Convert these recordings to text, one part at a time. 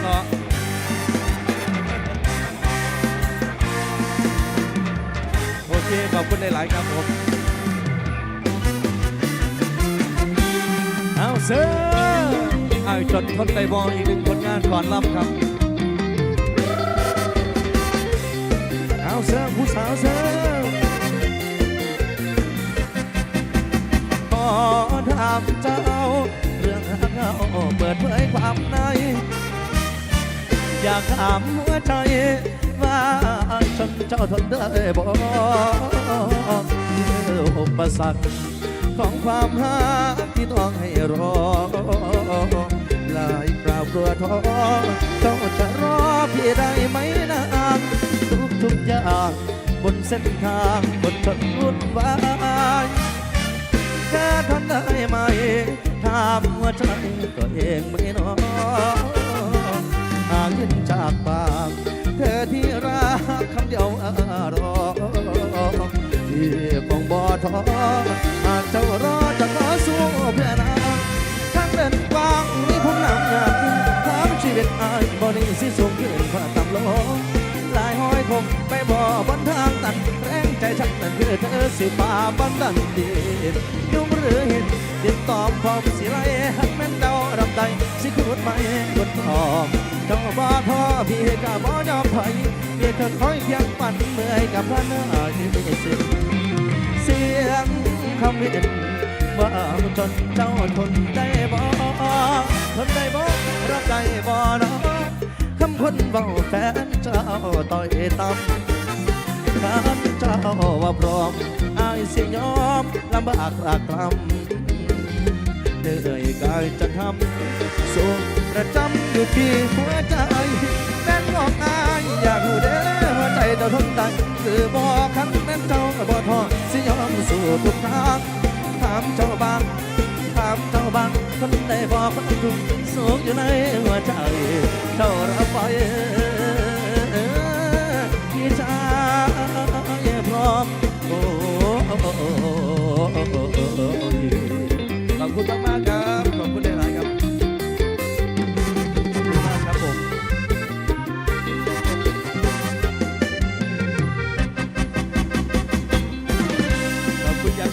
เหรอโอเค ขอบคุณหลาย ๆ ครับผมเอาเซอร์ไอ้จดทนไตบออีกหนึ่งผลงานก่อนรับครับ เอาเซอร์ผู้สาวเซอร์ขอถามเจ้า เรื่องเงาเปิดเผยความใน อยากถามหัวใจว่าฉันเจ้าทนได้บ่อุปสรรคของความหาที่ต้องให้รอหลายคราวกลัวท้อเจ้าจะรอพี่ได้ไหมนานทุกทุกอย่างบนเส้นทางบนถนนวุ่นวายแค่ทนได้ไหมถามหัวใจตัวเองไม่น้อย เห็นจากปาก เธอที่รักคำเดียวอารอที่คงบ่ท้อหากเจ้ารอจะขอสู้เพื่อนางทางเดินกว้างมีผมนำงานทางชีวิตอายบ่ได้สิสูงขึ้นผ่าต่ำลงหลายห้อยคงไปบ่บนทางตันแรงใจฉันนั่นคือเธอสิป่าบันดันดียุ่งหรือเห็นเด็ดตอบพร้อมสิไรหักแม่นเดารับใดสิขุดไม่กดตอบ เจ้าบ่ท้อพี่ก็บ่ยอมไผเพียงค่อยเพียงฝันเมื่อยกับพระหน้าที่มีสิ้นเสียงคำเห็นว่าจนเจ้าทนได้บ่ทนได้บ่รับได้บ่เนาะคำคนเบาแฟนเจ้าต่อยต่ำข้าเจ้าว่าพร้อมอายสิยอมลำบากรากรำเหนื่อยกายจะทำสูง ประจำอยู่ที่หัวใจแม่นบอกอายอยากรู้เด้อหัวใจเจ้าทนได้หรือบอกคันแม่นเจ้าก็บ่ท้อสิยอมสู่ทุกทางถามเจ้าบ้างถามเจ้าบ้างคนใดบอกคนทุกสุขอยู่ในหัวใจเจ้ารับไป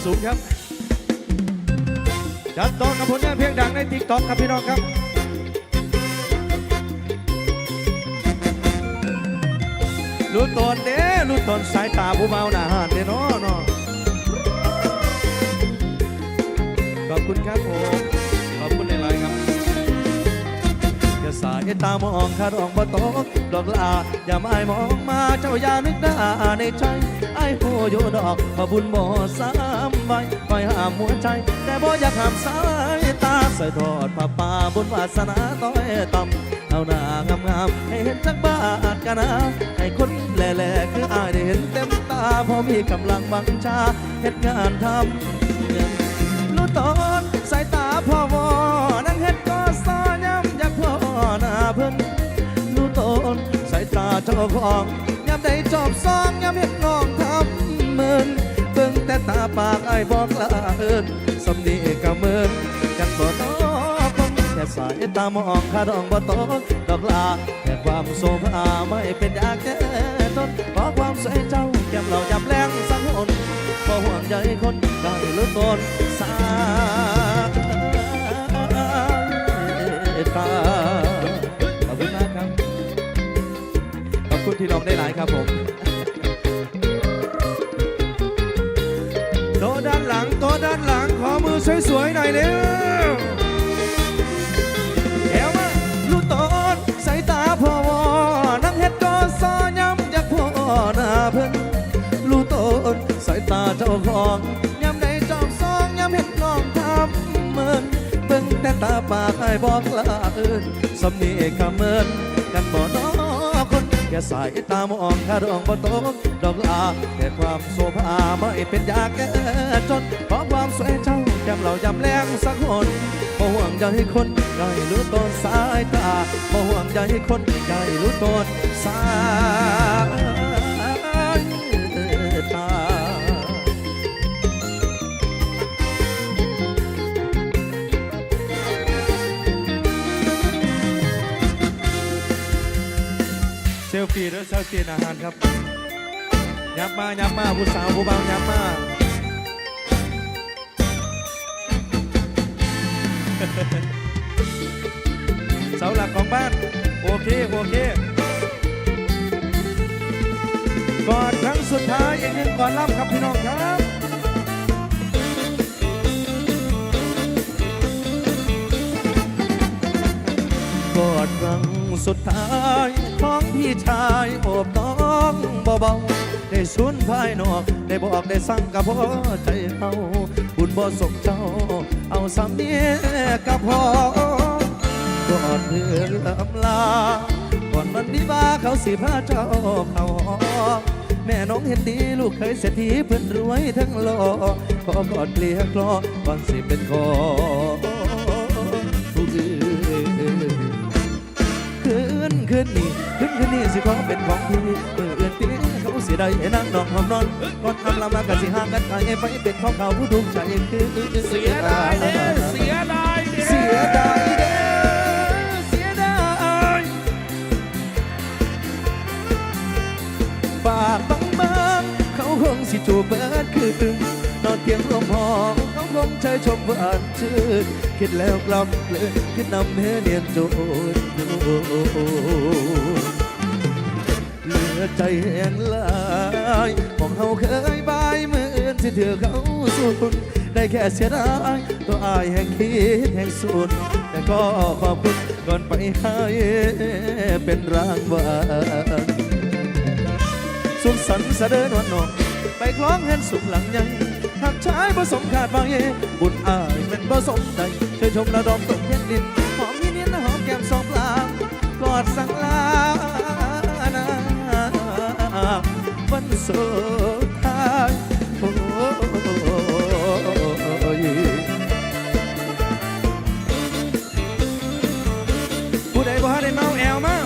สูงครับจัดต่อกับผลงานเพลงดังในติ๊กต็อกครับพี่น้องครับรู้ตนเด้รู้ตนสายตาผู้เมาหน้าหานเด้เนาะเนาะขอบคุณครับผม อย่าสายตามองคาดองบ่ตกดอกลาอย่ามาไอมองมาเจ้าอย่านึกด่าในใจไอ้โหอยู่ดอกพระบุญบ่สามใบคอยห้ามหัวใจ แต่บ่อยากห้ามสายตาใส่ทอดผ้าป่าบุญวาสนาต้อยต่ำเอาหน้างามๆให้เห็นจักบาทกันนะให้คนแหล่ๆคืออายได้เห็นเต็มตาพอมีกำลังบังชาเฮ็ดงานทำรู้ตอนสายตา เจ้าของย้ำได้จอบซองย้ำเห็นน้องทำเมินเบิ่งแต่ตาปากไอ้บอกลาเอินสำนีก็เมินกันบ่ตอบแค่สายตามองคาดองบ่ตกดอกลาแค่ความโซภาไม่เป็นอยากแก่ทนขอความสวยเจ้าแก้มเรายำแรงสังหนบ่ห่วงใยคนได้รู้ตนสาตา ที่น้องได้หลายครับผมโต๊ะด้านหลังโต๊ะด้านหลังขอมือสวยๆหน่อยเร็วแถวมาลูกตนสายตาพ่อวอนั่งเฮ็ดก็ซอย้ำอยากพ่อหน้าเพิ่นรู้ตนสายตาเจ้าของยามใดจอบซองยามเห็นน้องทำเมือนเบิ่งแต่ตาปากไอ้บอกลาเอินสำนีขเมินกันบ่น้อคน แค่สายตามองคาดองบ่ตกดอกลาแค่ความโสภาไม่เป็นยาแก้จนขอความสวยเจ้าแก้มเรายำแรงสักคนบ่ห่วงใยคนได้รู้ตนสายตาบ่ห่วงใยคนได้รู้ตนสาย ฟี่และเซลฟี่อาหารครับยับมายับมาผู้สาวผู้บ่าวยับมาเสาหลักของบ้าน โอเค โอเคกอนครั้งสุดท้ายอีกหนึ่งก่อนรับครับพี่น้องครับกอดครั้งสุดท้าย ของพี่ชายโอบน้องเบาๆได้สุนภายนอกได้บอกได้สั่งกับพ่อใจเอาบุญบ่สมเจ้า เอาสำเนียกับพ่อกอดเพื่ออำลาก่อนวันนี้ว่าเขาสิพาเจ้าเขาแม่น้องเห็นดีลูกเคยเศรษฐีเพื่อนรวยทั้งหล่อขอกอดเกลียกลอก่อนสิเป็นขอ คืนนนี้คืนคืนนี้สิขอเป็นของพี่เมื่อเอื่นตีเขาเสิได้นั่งนอนหอมนอนก่อนทำลำลากันสิห่างกันไกลไปเป็นของเขาผู้ดูใจคือเสียดายเด้เสียดายเด้เสียดายเด้อเสียดายปากบางบางเขาคงสิจูบเบิดคืนนอนเตียงรวมหอมเขาคงเชยชมหวานชื่นคิดแล้วกลับเลยคิดนำเฮเนียนโจนเหลือ ใจแห้งหลายมองเขาเคยบายมืออื่นที่เถือเขาสุนได้แค่เสียดายตัวอายแห่งคิดแห่งสุนแต่ก็ขอบคุณก่อนไปให้เป็นรางวัลสุขสันต์เสด็จวันนองไปคล้องเงินสุขหลังยังหักชายผสมขาดบางเยบุญอายเป็นผสมใดช่วยชมระดมตกเพียงดินหอมนิดนิดหอมแก้มสองปลากอดสังลา วันสุดท้ายโอ้ยผู้ใดบ่ได้เมาแอวมา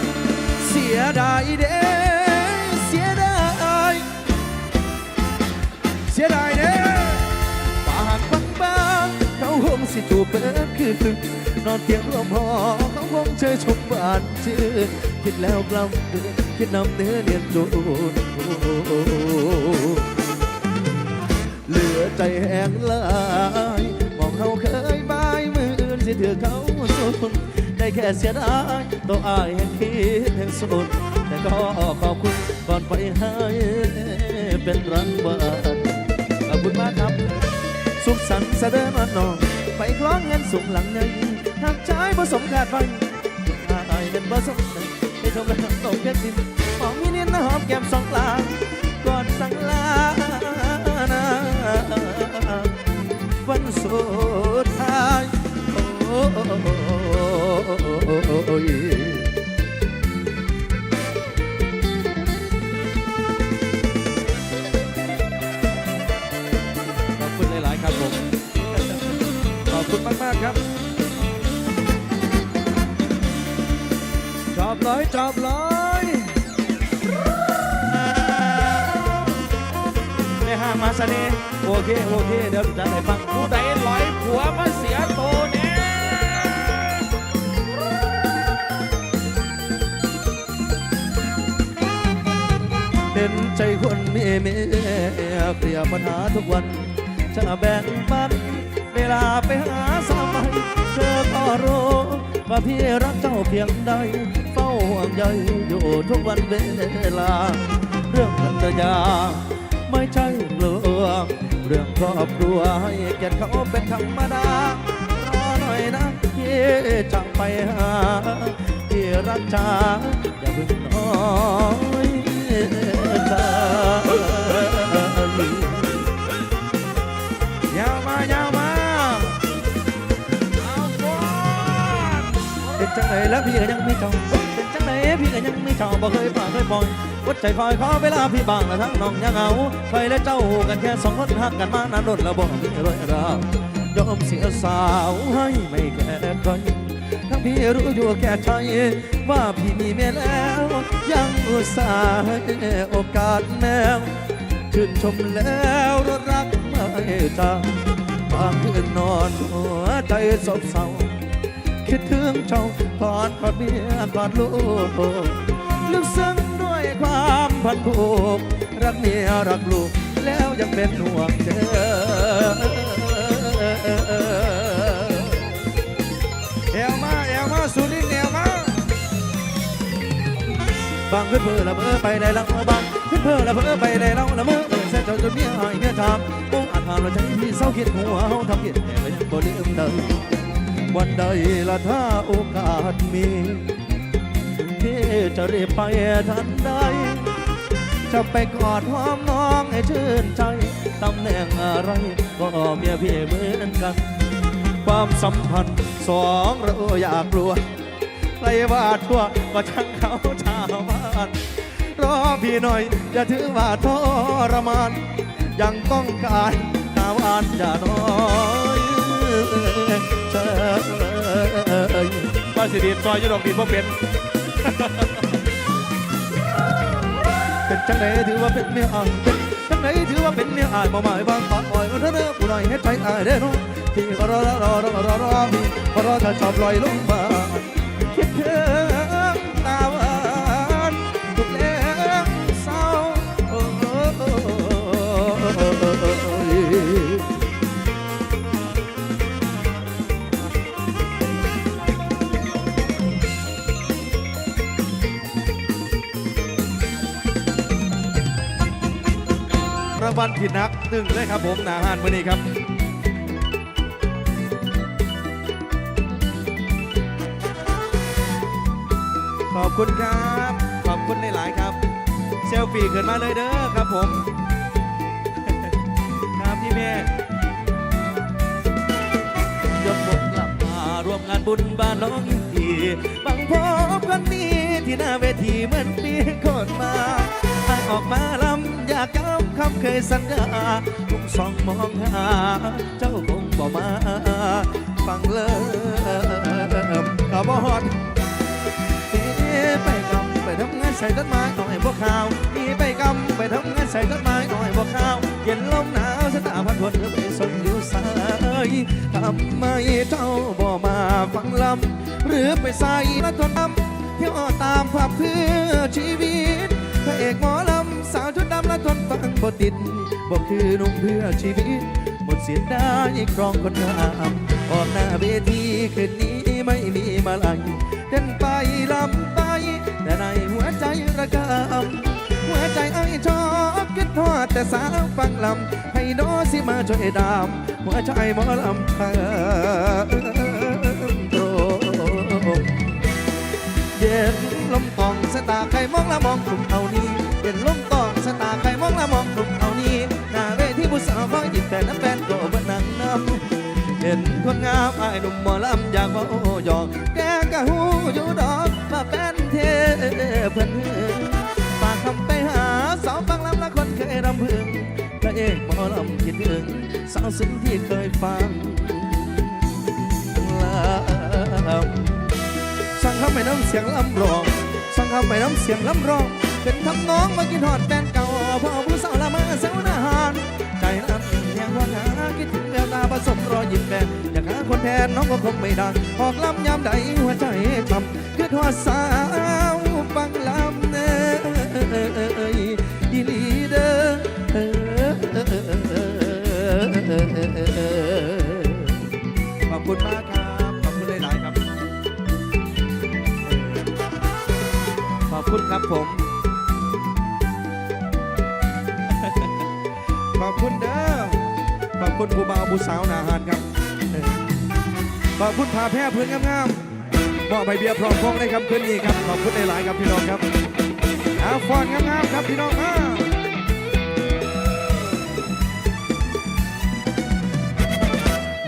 เสียดายเด้เสียดายเสียดายเด้ปากบางบางๆเขาคงสิจูบเปิดคืนนอนเตียงร่วมหอเขาคงเชยชมบ้าน ชื่นคิดแล้วกล้ำเดือนคิดนำเนื้อเนียนจนเหลือใจแห้งลายมองเขาเคยบายมืออื่นสิถือเขาสุนได้แค่เสียดายตัวอายแห่งคิดแห่งสุดแต่ก็ขอบคุณก่อนไปให้เป็นรางวัลขอบคุณมากครับ สุขสันต์เสด็จวันองไปคล้องเงินสุขหลังหนึ่งหากใจผสมขาดไป เป็นผสมหนึ่งไปชมแล้วตกเพชรดินหอมมีเนียนหอมแก้มสองกลางก่อนสั่งลานวันสุดท้ายโอ้ยขอบคุณหลายๆครับผมขอบคุณมาก ๆ ครับ อบร้อยจอบร้อยไม่ห่างมาเสน่ห์โอเคโอเคเดี๋ยวจะได้ฟังผู้ใดลอยผัวมาเสียโตเนี่ยเห็นใจคนมีเมียเคลียร์ปัญหาทุกวันจะแบ่งปันเวลาไปหาสามัยเธอก็รู้ ว่าพี่รักเจ้าเพียงใด เฝ้าห่วงใยอยู่ทุกวันเวลา เรื่องภรรยา ไม่ใช่กลัวเรื่องครอบครัวให้แก่เขาเป็นธรรมดารอหน่อยนะพี่จะไปหาพี่รักจ้าอย่าเพิ่งน้อยใจยาวมายาวมา เป็นจังไหนแล้วพี่ก็ยังไมีเจ้าเป็นจังไหนพี่ก็ยังไมีเจ้าบ่เคยปากเคยปล่อยวัดใจคอยขอเวลาพี่บางและทั้งน้องยังเอาไปและเจ้ากันแค่สองคนหักกันมานานรถแล้วบอกมีรอยราวยอมเสียสาวให้ไม่แค่ใครทั้งพี่รู้อยู่แก่ใจว่าพี่มีเมียแล้ว ยังอุตส่าห์ให้โอกาสแนวชื่นชมแล้วรักไม่จางบางคืนนอนหัวใจซบเศร้า คิดถึงเจ้ากอดกอดเมียกอดลูกลึกซึ้งด้วยความพันผูกรักเมียรักลูก แล้วยังเป็นห่วงเธอแอวมาแอวมาสุรินทร์แอวมาบางขึ้นเพื่อละเมอไปในละเมอบางขึ้นเพื่อละเมอไปในละละเมอเออเส้นจ้าจนเมียหายเมียทำมุ่งอาจทำละใจที่เศร้าคิดหัวเฮาทำผิดแต่ก็ยังบ่ลืมเดิม วันใดละถ้าโอกาสมีที่จะรีบไปทันใด จะไปกอดหอมน้องให้ชื่นใจตำแหน่งอะไรก็เมียพี่เหมือนกัน ความสัมพันธ์สองเราอยากกลัวใครว่าทั่วก็ช่างเขาชาวบ้านรอพี่หน่อยอย่าถือว่าทรมาน ยังต้องการตาวานอย่านอยเชย ว่าสิดีซอยยุดอกดีเพราะเป็น เป็นจังไหนถือว่าเป็นเมียอ่างเป็นจังไหนถือว่าเป็นเมียอายบ่หมายบางปากอ่อยเด้อเด้อผู้ใดเฮ็ดใจอายเด้อเนาะพี่รอรอรอรอรอรอรอพี่ก็รอถ้าชอบลอยลงมาคิดถึง รางวัลผิดนักตึงเลยครับผมหนาหานมื่อนี้ครับขอบคุณครับ ขอบคุณหลายๆครับเซลฟี่ขึ้นมาเลยเด้อครับผม ครับพี่เมย์ยกบทกลับมาร่วมงานบุญบ้านน้องอีกทีบังพบกันนี้ ที่หน้าเวทีเหมือนปีก่อนมาให้ออกมาลำอยากย้ำคำเคยสัญญาทุ่งสองมองหา เจ้าคงบอกมาฟังเลิมกะบอดไปกำไปทำงานใส่ต้นไม้หน่อยพวกข่าวนี่ไปกำไปทำงานใส่ต้นไม้หน่อยพวกข่าวเย็นลมหนาวชะตาพัดวนหรือไปสนอยู่สายทำไมเจ้าบ่มาฟังลำหรือไปใส่ละทนลำ ยวตามภาพเพื่อชีวิตพระเอกหมอลำสาวชุดดำและทนฟังบ่ติดบอกคือนุ่มเพื่อชีวิตหมดเสียดายครองคนงามออกหน้าเวทีคืนนี้ไม่มีมาลัยเต้นไปลำไป แต่ในหัวใจระกำหัวใจไอ้ชอบคิดทอดแต่สาวฟังลำให้โนสิมาช่วยดามหัวใจหมอลำเพิ่ม เย็นลมตองสตาใครมองละมองกลุ่มเอานี้เย็นลมตองสตาใครมองละมองกลุ่มเอานี้หน้าเวทีผู้สาวคอยหยิบแต่น้ำแฟนก็บ่นังน้ำเห็นคนงามไอ้หนุ่มหมอลำอยากมาโอ้ยอกแกกะหูอยู่ดอกมาเป็นเทเพื่อนฝากคำไปหาสาวฟังลำและคนเคยรำพึงพระเอกหมอลำคิดถึงสาวซึ้งที่เคยฟังลำ คำไปน้ำเสียงลำร้องสั่งคำไปน้ำเสียงลำร้อง เป็นทำน้องมากินหอดแฟนเก่าพ่อผู้สาวละมาเสาวนาหาร ใจนั้นยังว่าหาคิดถึงแววตาผสมรอยยิ้มแดงอยากหาคนแทนน้องก็คงไม่ดังออกลำยามใดหัวใจช้ำคือทอดสา ครับผม ขอบคุณเด้อขอบคุณผู้บ่าวผู้สาวนาหานครับ ขอบคุณผาแพร่พื้นงามๆมอบใบเบียร์พร้อมพงในคำคืนนี้ครับ ขอบคุณหลายๆครับพี่น้องครับเอาฟอนงามๆครับพี่น้องมา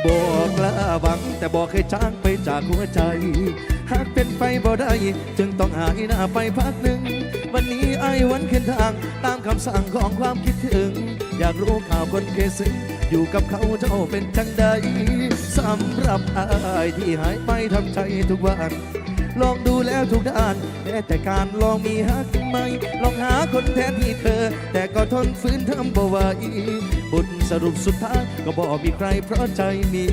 บอกละหวังแต่บอกให้จ้างไปจากหัวใจ ไปบ่ได้ จึงต้องหายหน้าไปพักหนึ่ง วันนี้ไอ้วันขึ้นทาง ตามคำสั่งของความคิดถึง อยากรู้ข่าวคนเคยซึ้งอยู่กับเขาเจ้าเป็นจังใดสำหรับไอ้ที่หายไปทำใจทุกวันลองดูแล้วทุกด้านแม้แต่การลองมีฮักไหม ลองหาคนแทนที่เธอ แต่ก็ทนฝืนทำบ่ไหวบทสรุปสุดท้ายก็บอกมีใครเพราะใจมี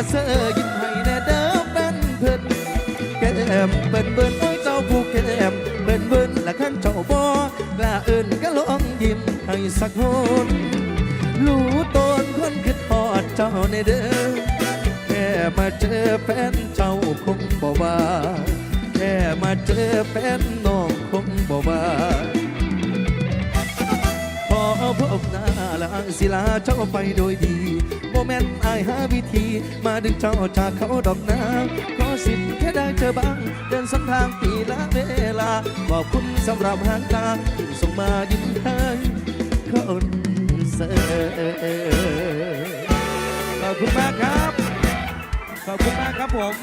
เอาโฟนเห็นเบาหน้อยิ้มให้แน่เดิมเป็นเพิ่นแก่เบิ่นเบิ่นโอ้ยเจ้าผู้แก้มเบิ่นเบิ่นละขั้นเจ้าบ่กล้าเอื่นก็ลองยิ้มให้สักคนรู้ตนคนคิดพอดเจ้าในเด้อแค่มาเจอแฟนเจ้าคงบ่ว่าแค่มาเจอแฟนน้องคงบ่ว่า พอพบหน้าละศิลาเจ้าไปโดยดีโมเมนต์อายหาวิธี มาดึงเจ้าจากเขาดอกน้ำขอสิทธิ์แค่ได้เจอบ้าง เดินสันทางปีละเวลา ขอบคุณสำหรับหางตาที่ส่งมายิ้มให้คนเสิร์ฟขอบคุณมากครับ ขอบคุณมากครับผม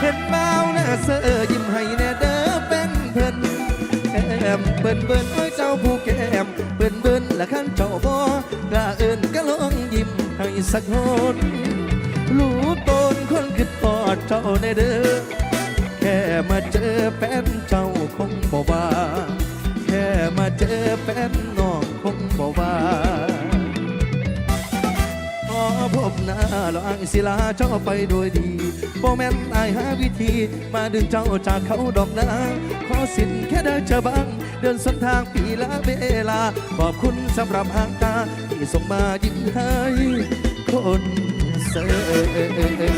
เห็นเบาหน้าเสอยิ้มให้แน่เด้อเป็นเพิ่อน มเบิ่นเบิ่นไอ้ยเจ้าผู้แก้มเบิ่นเบิ่นละขันเจ้าบ่กล้าเอิ้นก็ลองยิ้มให้สักคนรู้ตนคนคิดปอดเจ้าในเด้อแค่มาเจอแฟนเจ้าคงบ่ว่าแค่มาเจอแฟน แล้วอายศิลาเจ้าไปโดยดีบ่แม่นอายหาวิธี มาดึงเจ้าจากเขาดอกนาขอสิทธิ์แค่ได้เจอบ้าง เดินสนทางปีละเวลา ขอบคุณสำหรับหางตา ที่ส่งมายิ้มให้คนเสิร์ฟ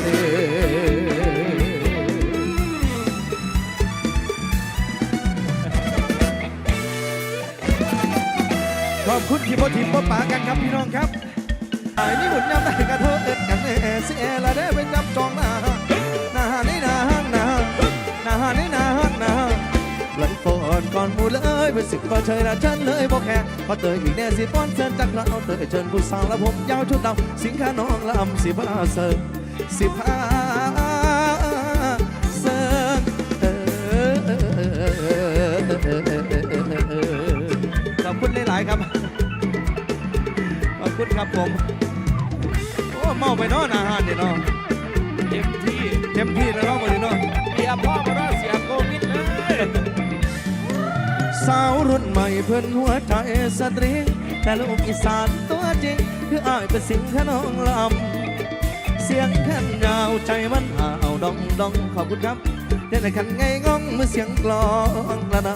ขอบคุณที่บ่ทิมบ่ปากันครับพี่น้องครับ ไอ้นี่หมุนยำได้กระเทอเอ็ดกันแน่เสียละได้ไปจับจองหน้าหน้านี่หน้าหางน้าหน้านี่หน้าหางน้าหลังฝนก่อนมูเลยเป็นสิบก็เชยละฉันเลยบอกแค่พอเตยอีกแน่สิป้อนเชิญจากเราเตยเชิญผู้สาวและผมยาวชุดดำสิงค้าน้องลำสิบ้าเสิร์สิบห้า คุณครับผม โอ้เมาไปเนาะอาหารเนี่ยเนาะเต็มที่เต็มที่แล้วเนาะวันนี้เนาะเสียพ่อมาได้เสียโควิดเลยสาวรุ่นใหม่เพื่อนหัวใจสตริงแต่ลูกอีสานตัวจริง คืออายเป็นสิงขนองลำเสียงแค่นยาวใจมันห่าวดองดองขอบคุณครับเล่นในขันไงงองเมื่อเสียงกลองระน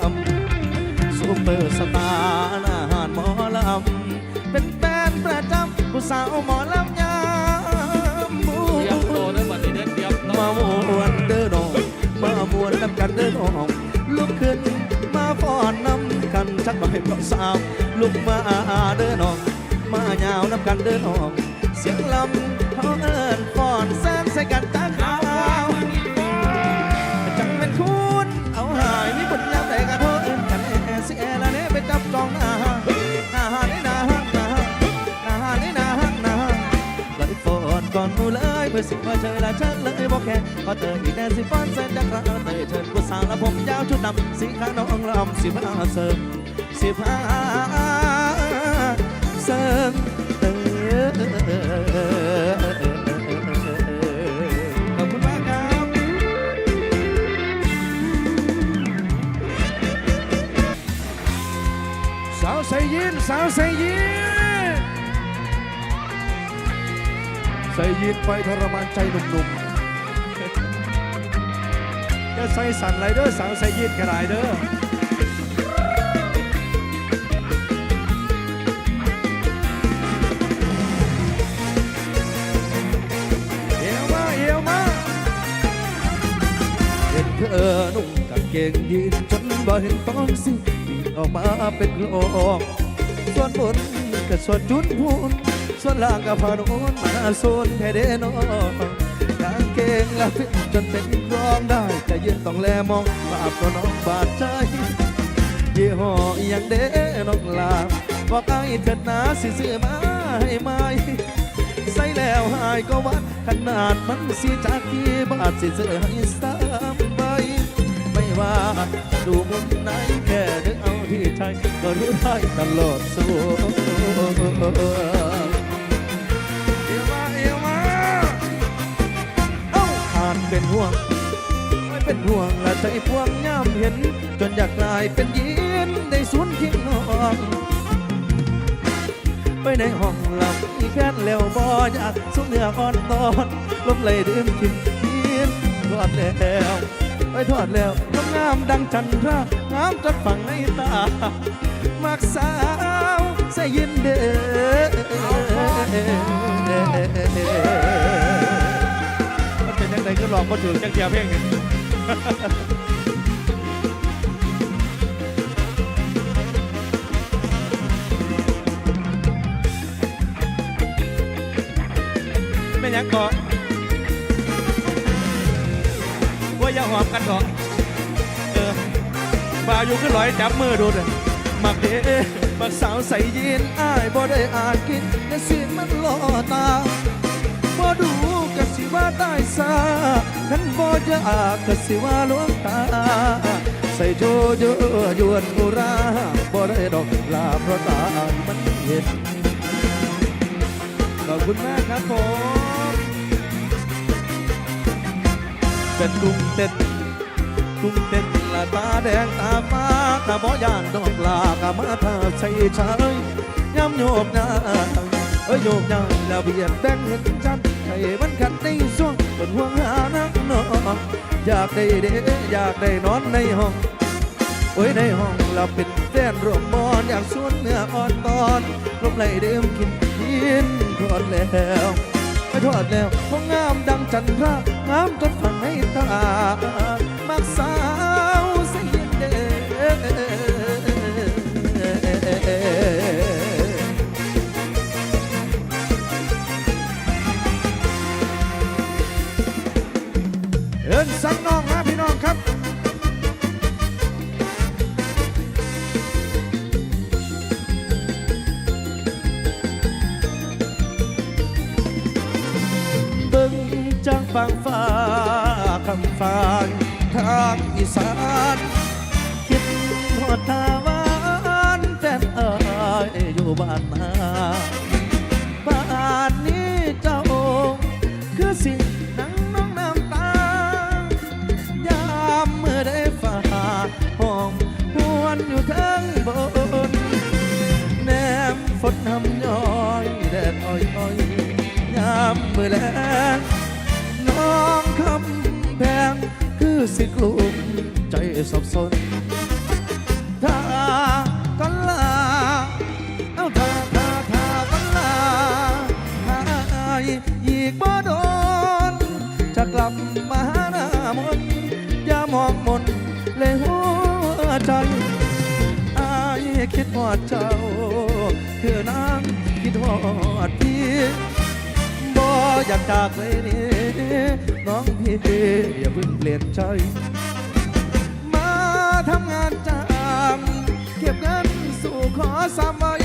ำซูเปอร์สตาร์อาหารหมอลำ ผู้สาวหมอลำยามมูเตรียมโตแล้วบัดนี้เด็ดเตรียมโตมามวนเด้อน้องมามวนนำกันเด้อน้องลุกขึ้นมาฟ้อนนำกันชักมาให้เพราะสาวลุกมาเด้อน้องมายาวนำกันเด้อน้องเสียงลำเขาเอิญฟ้อนแซนใส่กันตั้ง เมื่อสิว่าเจอละฉันเลยบอกแค่พอเธออีกแน่สิฟ้อนเส้นจากเราเตยเชิญผู้สาวและผมยาวชุดดำสีขาวน้องลำสิบห้าเสริมสิบห้าเสริมเอสาวใส่ยินสาวใส่ยิน ใส่ยินไปทรมานใจหนุ่มๆจะใส่สั่นไรเด้อสาวใส่ยินกระไรเด้อเอวมาเอวมาเห็นเธอนุ่งกางเกงยีนจนบ่เห็นต้องสิออกมาเป็นโลกส่วนบนก็ส่วนจุนพูน ส่วนล่างก็พานุนมาโซนแค่เดนอกางเกงละฟิตจนเป็นกรองได้แต่ยืนต้องแลมองบาปก็น้องบาดใจยี่ห้ออย่างเด้น้องลาบอกไอ้เถิดนาสิซื้อมาให้ไหมใส่แล้วหายก็วัดขนาดมันสีจากกี่บาทสิซื้อให้สามใบไม่ว่าดูมุมไหนแค่นึกเอาที่ใจก็รู้ได้ตลอดสู้ เป็นห่วงไม่เป็นห่วงและใจพวงย่ำเห็น จนอยากกลายเป็นยินในสวนคิงนองไปในห้องหลับอีแค่นแล้วบ่อยากสุเนื้ออ่อนตอนลมไหลดื่มกินกินทอดแล้วไปทอดแล้วน้องงามดังจันทรางามจนฝังในตามักสาวใส่ยินเด้อ ลองก็ถือจังเทียเพลงไม่ยังเกาะว่าอย่าหอมกันเถอะเออบาวอยู่ขึ้นร้อยจับมือดูเด้อมักเด้มักสาวใส่ยีนอ้ายบ่ได้อ่านกินแต่เสียงมันล่อตาะสิว่าใต้สาคันบ่จะอากกะสิว่าหลวงตา ใส่โจโยยวนอุราบ่ได้ดอกลาเพราะตามันเห็นขอบคุณมากครับผมเป็นลุงเต็ดลุงเต็ดละตาแดงตาฟ้ากะบ่ย่านดอกลากะมาทาใส่ชายย้ำโยกหน้าเอ้ยโยกหน้าแล้วเบียดแบ่งเห็นชัด ใช่มันขัดในช่วงเป็นห่วงหานักนอนอยากได้เด้อยากได้นอนในห้องโอ้ยในห้องเราเป็นแฟนรวมมอนอยากสวนเนื้ออ่อนตอนลมไหลเดิมกินกินทอดแล้วไม่ทอดแล้วเพราะงามดังจันทรางามจนฝังในตามักสา สานคิดหอดทาวานแฟนเอ่ยอยู่บ้านนาบ้านนี้เจ้าคือสิ่งนังน้องน้ำตายามเมื่อได้ฝ่าห้องหวนอยู่ทั้งบนแนมฝนทำย้อยแดดอ้อยอ้อยยามเมื่อแลงน้องคำแพง สิกลุ่มใจสับสนถ้ากันลาเอาถ้าถ้าถ้ากันลาหายอีกบ่โดนจะกลับมาหน้ามนอย่ามองมนเลยหัวใจอายคิดฮอดเจ้า คือนางคิดฮอดพี่ อยากจากเลยนี่น้องพี่อย่าเพิ่งเปลี่ยนใจ มาทำงานจามเก็บเงินสู่ขอสามใบ